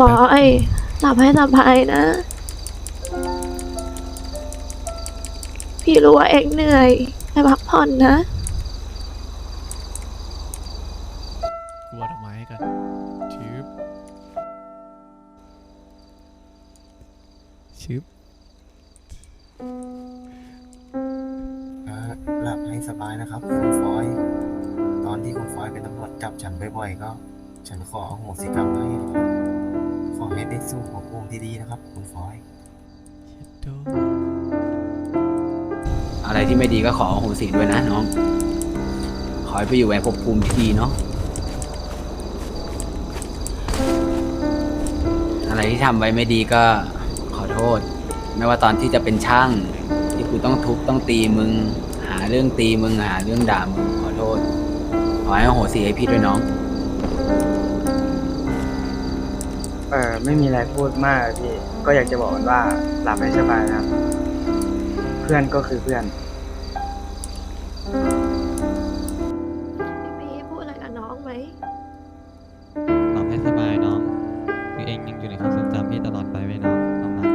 บอยหลับให้สบายนะ พี่รู้ว่าเองเหนื่อยไปพักผ่อนนะ กลัวดอกไม้กันชืบชืบเออหลับให้สบายนะครับคุณฟอย ตอนที่คุณฟอยเป็นตำรวจจับฉันบ่อยๆก็ ฉันขออโหสิกรรมให้นะครับขอ ให้ได้สู้หัวภูมิที่ดีนะครับ คุณฟอย อะไรที่ไม่ดีก็ขออโหสิด้วยนะน้อง ขอให้ไปอยู่ในภพภูมิที่ดีเนาะ อะไรที่ทำไว้ไม่ดีก็ขอโทษ ไม่ว่าตอนที่จะเป็นช่าง ที่กูต้องทุบต้องตีมึง หาเรื่องตีมึงหาเรื่องด่ามึงขอโทษ ขอให้อโหสิให้พี่ด้วยน้อง เออไม่มีอะไรพูดมากอะพี่ ก็อยากจะบอกมันว่าหลับให้สบายนะครับ เพื่อนก็คือเพื่อน พี่พูดอะไรกับน้องไหม หลับให้สบายน้องคือเองยังอยู่ในความทรงจำพี่ตลอดไปไว้น้องน้องรัก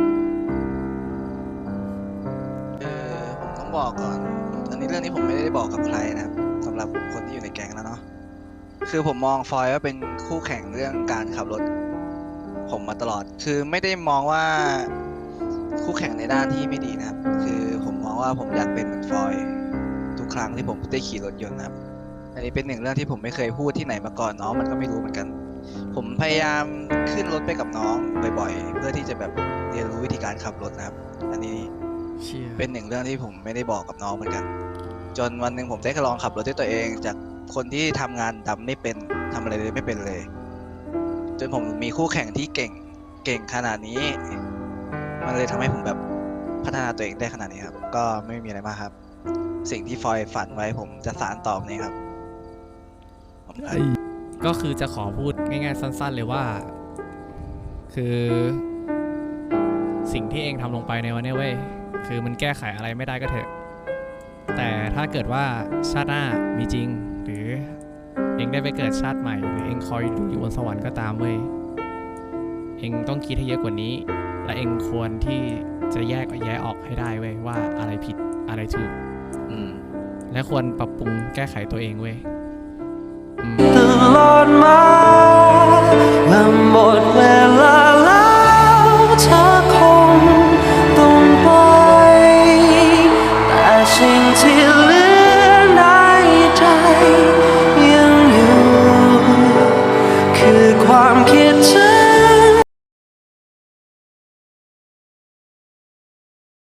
เออผมต้องบอกก่อน อันนี้เรื่องนี้ผมไม่ได้บอกกับใครนะครับสำหรับคนที่อยู่ในแก๊งแล้วเนาะ คือผมมองฟอยว่าเป็นคู่แข่งเรื่องการขับรถ ผมมาตลอด คือไม่ได้มองว่าคู่แข่งในด้านที่ไม่ดีนะครับ คือผมมองว่าผมอยากเป็นเหมือนฟอยทุกครั้งที่ผมได้ขี่รถยนต์นะครับ อันนี้เป็นหนึ่งเรื่องที่ผมไม่เคยพูดที่ไหนมาก่อนน้องมันก็ไม่รู้เหมือนกัน ผมพยายามขึ้นรถไปกับน้องบ่อยๆ เพื่อที่จะแบบเรียนรู้วิธีการขับรถนะครับ อันนี้เชี่ยเป็นหนึ่งเรื่องที่ผมไม่ได้บอกกับน้องเหมือนกัน จนวันหนึ่งผมได้ลองขับรถด้วยตัวเอง จากคนที่ทำงานดำไม่เป็นทำอะไรเลยไม่เป็นเลยจ นผมมีคู่แข่งที่เก่งเก่งขนาดนี้ มันเลยทำให้ผมแบบพัฒนาตัวเองได้ขนาดนี้ครับ ก็ไม่มีอะไรมากครับ สิ่งที่ฟอยฝันไว้ผมจะสานต่อนี้ครับผมครับก็คือจะขอพูดง่ายๆสั้น ๆ เลยว่า คือ สิ่งที่เองทำลงไปในวันนี้เว้ยคือมันแก้ไขอะไรไม่ได้ก็เถอะ แต่ถ้าเกิดว่าชาติหน้ามีจริง เองได้ไปเกิดชาติใหม่หรือเองคอยอยู่บนสวรรค์ก็ตามเว้ยเองต้องคิดให้เยอะกว่านี้ และเองควรที่จะแยกแยะออกให้ได้เว้ยว่าอะไรผิดอะไรถูกและควรปรับปรุงแก้ไขตัวเองเว้ย I'm kidding.